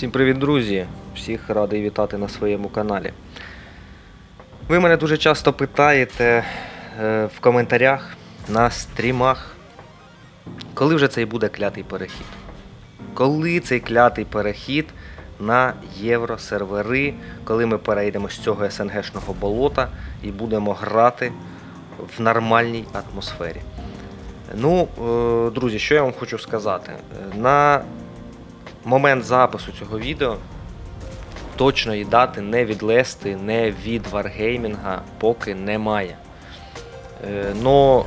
Всім привіт, друзі! Всіх радий вітати на своєму каналі. Ви мене дуже часто питаєте е, в коментарях, на стрімах, коли вже цей буде клятий перехід. Коли цей клятий перехід на євросервери, коли ми перейдемо з цього СНГшного болота і будемо грати в нормальній атмосфері. Ну, е, друзі, що я вам хочу сказати? Е, На момент запису цього відео точної дати не від Лести, не від Wargaming поки немає. Е,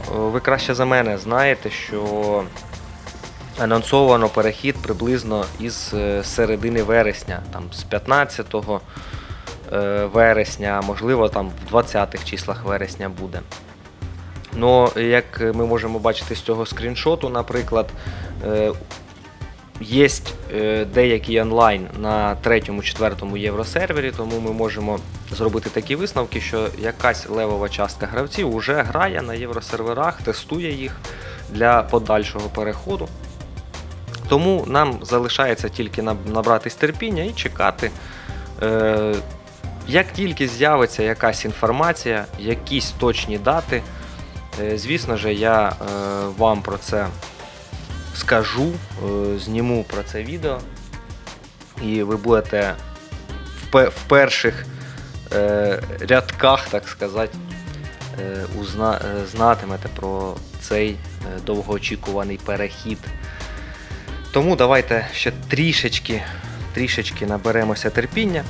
ви краще за мене знаєте, що анонсовано перехід приблизно із е, середини вересня, там з 15 е, вересня, можливо, там в 20-х числах вересня буде. Ну, як ми можемо бачити з цього скріншоту, наприклад, Є деякий онлайн на третьому-четвертому євросервері, тому ми можемо зробити такі висновки, що якась левова частка гравців вже грає на євросерверах, тестує їх для подальшого переходу. Тому нам залишається тільки набратись терпіння і чекати. Е, Як тільки з'явиться якась інформація, якісь точні дати, е, звісно ж, я е, вам про це скажу, е, зніму про це відео, і ви будете в, перших е, рядках, так сказати, е, узна, знатимете про цей довгоочікуваний перехід. Тому давайте ще трішечки, трішечки наберемося терпіння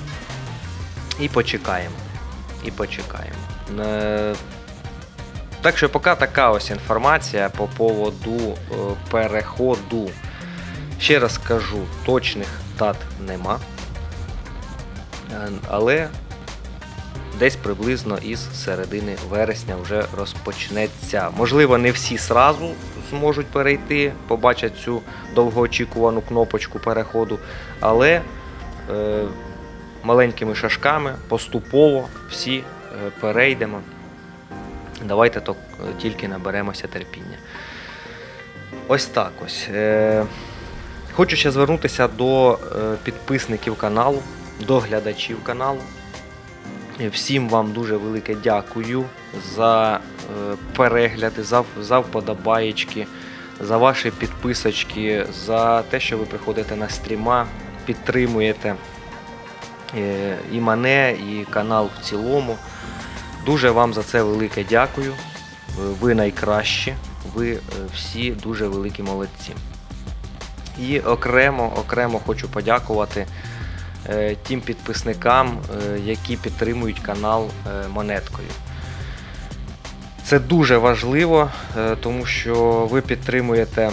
і почекаємо. І почекаємо. Так що поки така ось інформація по поводу е, переходу. Ще раз скажу, точних дат нема. Е, Але десь приблизно із середини вересня вже розпочнеться. Можливо, не всі сразу зможуть перейти, побачать цю довгоочікувану кнопочку переходу, але е, маленькими шажками поступово всі е, перейдемо. Давайте то тільки наберемося терпіння. Ось так ось. Е, Хочу ще звернутися до е, підписників каналу, до глядачів каналу. Е, Всім вам дуже велике дякую за перегляди, за, за вподобаєчки, за ваші підписочки, за те, що ви приходите на стріма, підтримуєте і мене, і канал в цілому. Дуже вам за це велике дякую. Е, Ви найкращі, ви е, всі дуже великі молодці. І окремо, окремо хочу подякувати е, тим підписникам, які підтримують канал монеткою. Це дуже важливо, тому що ви підтримуєте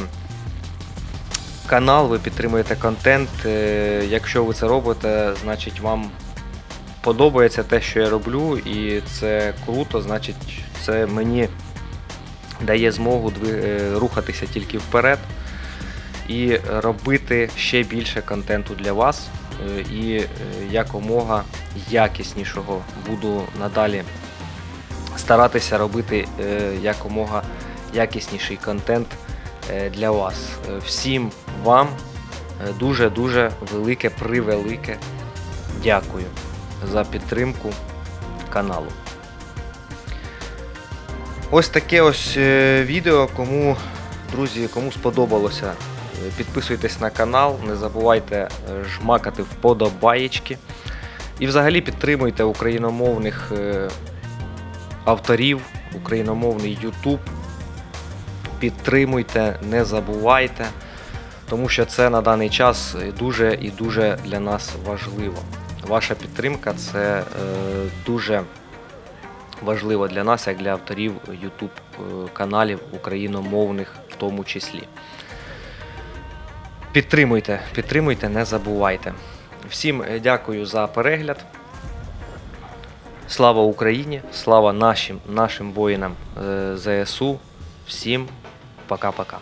канал, ви підтримуєте контент. Якщо ви це робите, значить вам подобається те, що я роблю, і це круто, значить, це мені дає змогу е, рухатися тільки вперед і робити ще більше контенту для вас. е, І е, якомога якіснішого буду надалі старатися робити якомога якісніший контент для вас. Всім вам дуже-дуже велике, превелике дякую за підтримку каналу. Ось таке ось е, відео. Кому, друзі, кому сподобалося, е, підписуйтесь на канал, не забувайте е, жмакати вподобаєчки. І взагалі підтримуйте україномовних авторів, україномовний YouTube. Підтримуйте, не забувайте, тому що це на даний час дуже і дуже для нас важливо. Ваша підтримка це е, дуже важливо для нас, як для авторів YouTube е, каналів україномовних в тому числі. Підтримуйте, підтримуйте, не забувайте. Всім е, дякую за перегляд. Слава Україні! Слава нашим, нашим воїнам ЗСУ. Всім пока-пока.